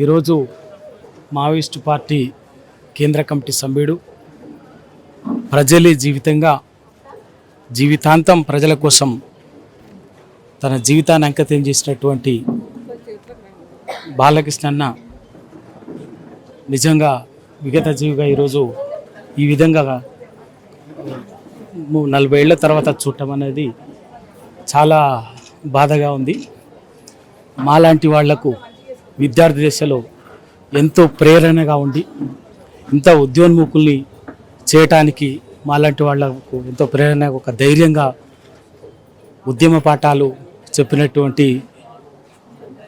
ఈరోజు Maoist party కేంద్ర committee సభ్యుడు ప్రజలే జీవితంగా జీవితాంతం ప్రజల కోసం తన జీవితాన్ని అంకితం చేసినటువంటి బాలకృష్ణ అన్న నిజంగా విగత జీవిగా ఈరోజు ఈ విధంగా నలభై ఏళ్ళ తర్వాత చూడటం అనేది చాలా బాధగా ఉంది. మాలాంటి వాళ్ళకు విద్యార్థి దశలో ఎంతో ప్రేరణగా ఉండి ఇంత ఉద్యోన్ముఖుల్ని చేయటానికి మాలాంటి వాళ్ళకు ఎంతో ప్రేరణ ఒక ధైర్యంగా ఉద్యమ పాఠాలు చెప్పినటువంటి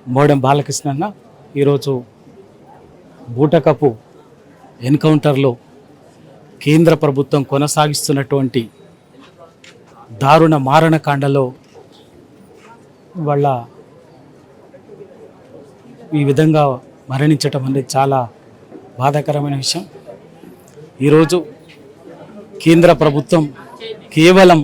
మోడెం బాలకృష్ణ అన్న ఈరోజు బూటకపు ఎన్కౌంటర్లో కేంద్ర ప్రభుత్వం కొనసాగిస్తున్నటువంటి దారుణ మారణకాండలో వాళ్ళ ఈ విధంగా మరణించటం అనేది చాలా బాధాకరమైన విషయం. ఈరోజు కేంద్ర ప్రభుత్వం కేవలం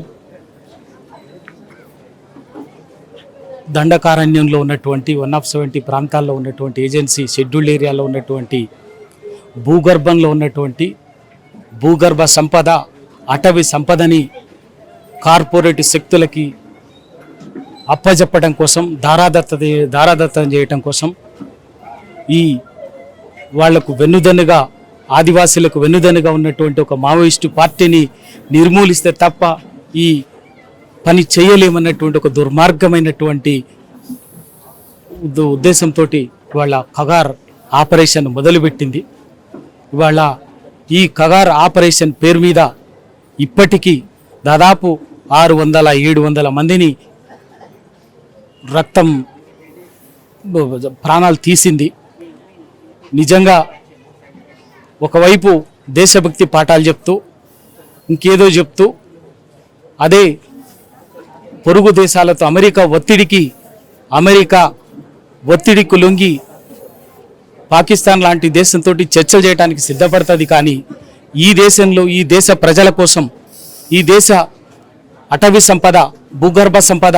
దండకారణ్యంలో ఉన్నటువంటి వన్ ఆఫ్ సెవెంటీ ప్రాంతాల్లో ఉన్నటువంటి ఏజెన్సీ షెడ్యూల్డ్ ఏరియాలో ఉన్నటువంటి భూగర్భంలో ఉన్నటువంటి భూగర్భ సంపద అటవీ సంపదని కార్పొరేట్ శక్తులకి అప్పజెప్పడం కోసం దారాదత్త దారాదత్తం చేయటం కోసం ఈ వాళ్ళకు వెన్నుదన్నుగా ఆదివాసులకు వెన్నుదన్నుగా ఉన్నటువంటి ఒక మావోయిస్టు పార్టీని నిర్మూలిస్తే తప్ప ఈ పని చేయలేమన్నటువంటి ఒక దుర్మార్గమైనటువంటి ఉద్దేశంతో వాళ్ళ కగార్ ఆపరేషన్ మొదలుపెట్టింది. ఇవాళ ఈ కగార్ ఆపరేషన్ పేరు మీద ఇప్పటికీ దాదాపు ఆరు వందల ఏడు వందల మందిని రక్తం ప్రాణాలు తీసింది. నిజంగా ఒకవైపు దేశభక్తి పాఠాలు చెప్తూ ఇంకేదో చెప్తూ అదే పొరుగు దేశాలతో అమెరికా ఒత్తిడికి అమెరికా ఒత్తిడికి లొంగి పాకిస్తాన్ లాంటి దేశంతో చర్చలు చేయడానికి సిద్ధపడుతుంది కానీ ఈ దేశంలో ఈ దేశ ప్రజల కోసం ఈ దేశ అటవీ సంపద భూగర్భ సంపద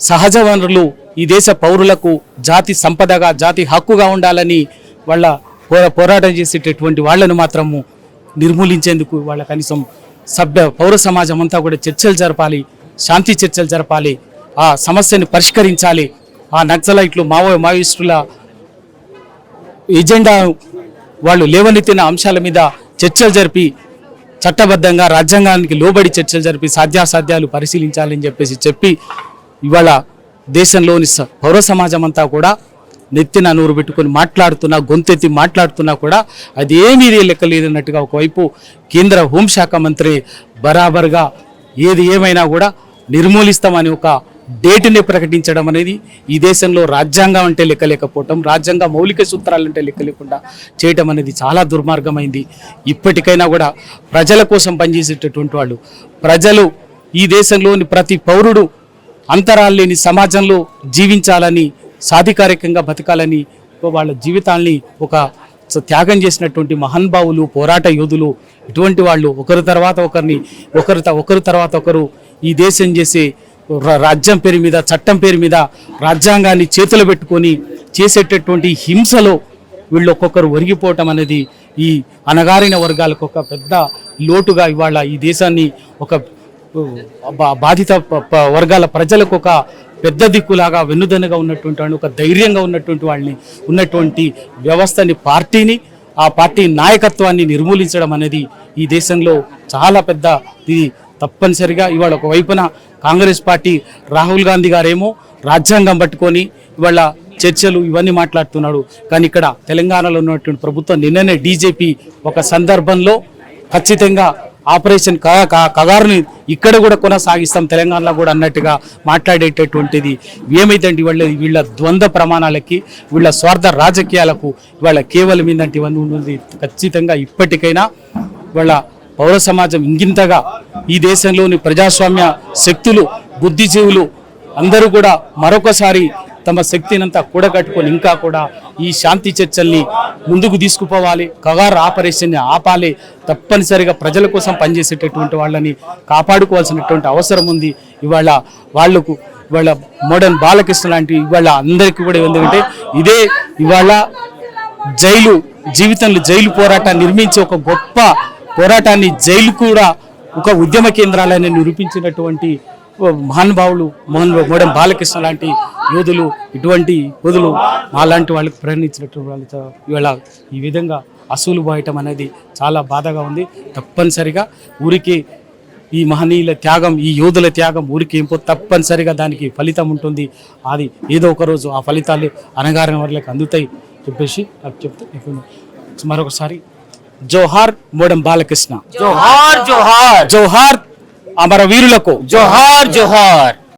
సహజ వనరులు ఈ దేశ పౌరులకు జాతి సంపదగా జాతి హక్కుగా ఉండాలని వాళ్ళ పోరా పోరాటం చేసేటటువంటి వాళ్ళను మాత్రము నిర్మూలించేందుకు వాళ్ళ కనీసం సభ్య పౌర సమాజం అంతా కూడా చర్చలు జరపాలి శాంతి చర్చలు జరపాలి ఆ సమస్యను పరిష్కరించాలి. ఆ నక్సలైట్లు మావో మావోయిస్టుల ఎజెండా వాళ్ళు లేవనెత్తిన అంశాల మీద చర్చలు జరిపి చట్టబద్ధంగా రాజ్యాంగానికి లోబడి చర్చలు జరిపి సాధ్యాసాధ్యాలు పరిశీలించాలని చెప్పేసి చెప్పి ఇవాళ దేశంలోని స- పౌర సమాజం అంతా కూడా నెత్తిన నూరు పెట్టుకొని మాట్లాడుతున్నా గొంతెత్తి మాట్లాడుతున్నా కూడా అది ఏమీ లెక్క లేదన్నట్టుగా ఒకవైపు కేంద్ర హోంశాఖ మంత్రి బరాబర్గా ఏది ఏమైనా కూడా నిర్మూలిస్తామని ఒక డేటుని ప్రకటించడం అనేది ఈ దేశంలో రాజ్యాంగం అంటే లెక్కలేకపోవటం రాజ్యాంగ మౌలిక సూత్రాలు అంటే లెక్క లేకుండా చేయటం అనేది చాలా దుర్మార్గమైంది. ఇప్పటికైనా కూడా ప్రజల కోసం పనిచేసేటటువంటి వాళ్ళు ప్రజలు ఈ దేశంలోని ప్రతి పౌరుడు అంతరాలు లేని సమాజంలో జీవించాలని సాధికారికంగా బతకాలని వాళ్ళ జీవితాల్ని ఒక త్యాగం చేసినటువంటి మహానుభావులు పోరాట యోధులు ఇటువంటి వాళ్ళు ఒకరి తర్వాత ఒకరిని ఒకరి ఒకరి తర్వాత ఒకరు ఈ దేశం చేసే రాజ్యం పేరు మీద చట్టం పేరు మీద రాజ్యాంగాన్ని చేతులు పెట్టుకొని చేసేటటువంటి హింసలో వీళ్ళు ఒక్కొక్కరు ఒరిగిపోవటం అనేది ఈ అనగారిన వర్గాలకు ఒక పెద్ద లోటుగా ఇవాళ ఈ దేశాన్ని ఒక బాధిత వర్గాల ప్రజలకు ఒక పెద్ద దిక్కులాగా వెన్నుదన్నుగా ఉన్నటువంటి వాళ్ళని ఒక ధైర్యంగా ఉన్నటువంటి వాళ్ళని ఉన్నటువంటి వ్యవస్థని పార్టీని ఆ పార్టీ నాయకత్వాన్ని నిర్మూలించడం అనేది ఈ దేశంలో చాలా పెద్ద ఇది తప్పనిసరిగా. ఇవాళ ఒక వైపున కాంగ్రెస్ పార్టీ రాహుల్ గాంధీ గారేమో రాజ్యాంగం పట్టుకొని ఇవాళ చర్చలు ఇవన్నీ మాట్లాడుతున్నాడు. కానీ ఇక్కడ తెలంగాణలో ఉన్నటువంటి ప్రభుత్వం నిన్ననే డీజేపీ ఒక సందర్భంలో ఖచ్చితంగా ఆపరేషన్ క క- కగారుని ఇక్కడ కూడా కొనసాగిస్తాం తెలంగాణలో కూడా అన్నట్టుగా మాట్లాడేటటువంటిది. ఏమైందండి వాళ్ళ వీళ్ళ ద్వంద్వ ప్రమాణాలకి వీళ్ళ స్వార్థ రాజకీయాలకు వాళ్ళ కేవలం ఏంటంటే ఇవన్నీ ఉన్నది ఖచ్చితంగా ఇప్పటికైనా వాళ్ళ పౌర సమాజం ఇంగింతగా ఈ దేశంలోని ప్రజాస్వామ్య శక్తులు బుద్ధిజీవులు అందరూ కూడా మరొకసారి తమ శక్తినంతా కూడగట్టుకొని ఇంకా కూడా ఈ శాంతి చర్చల్ని ముందుకు తీసుకుపోవాలి. కగార్ ఆపరేషన్ని ఆపాలి. తప్పనిసరిగా ప్రజల కోసం పనిచేసేటటువంటి వాళ్ళని కాపాడుకోవాల్సినటువంటి అవసరం ఉంది. ఇవాళ వాళ్ళకు ఇవాళ మోడర్న్ బాలకృష్ణ లాంటి ఇవాళ అందరికీ కూడా ఎందుకంటే ఇదే ఇవాళ జైలు జీవితంలో జైలు పోరాటాన్ని నిర్మించి ఒక గొప్ప పోరాటాన్ని జైలు కూడా ఒక ఉద్యమ కేంద్రాలని నిరూపించినటువంటి మహానుభావులు మోహన్ మోడన్ బాలకృష్ణ లాంటి యోధులు ఇటువంటి యోధులు మాలాంటి వాళ్ళకి ప్రేరణించినటువంటి వాళ్ళతో ఇవాళ ఈ విధంగా అసూలు పోయటం అనేది చాలా బాధగా ఉంది. తప్పనిసరిగా ఊరికి ఈ మహనీయుల త్యాగం ఈ యోధుల త్యాగం ఊరికి ఏంపో తప్పనిసరిగా దానికి ఫలితం ఉంటుంది. అది ఏదో ఒక రోజు ఆ ఫలితాలు అనగారిన వాళ్ళకి అందుతాయి చెప్పేసి నాకు చెప్తే మరొకసారి జోహార్ మోడం బాలకృష్ణ. జోహార్ జోహార్. జోహార్ అమర వీరులకు జోహార్ జోహార్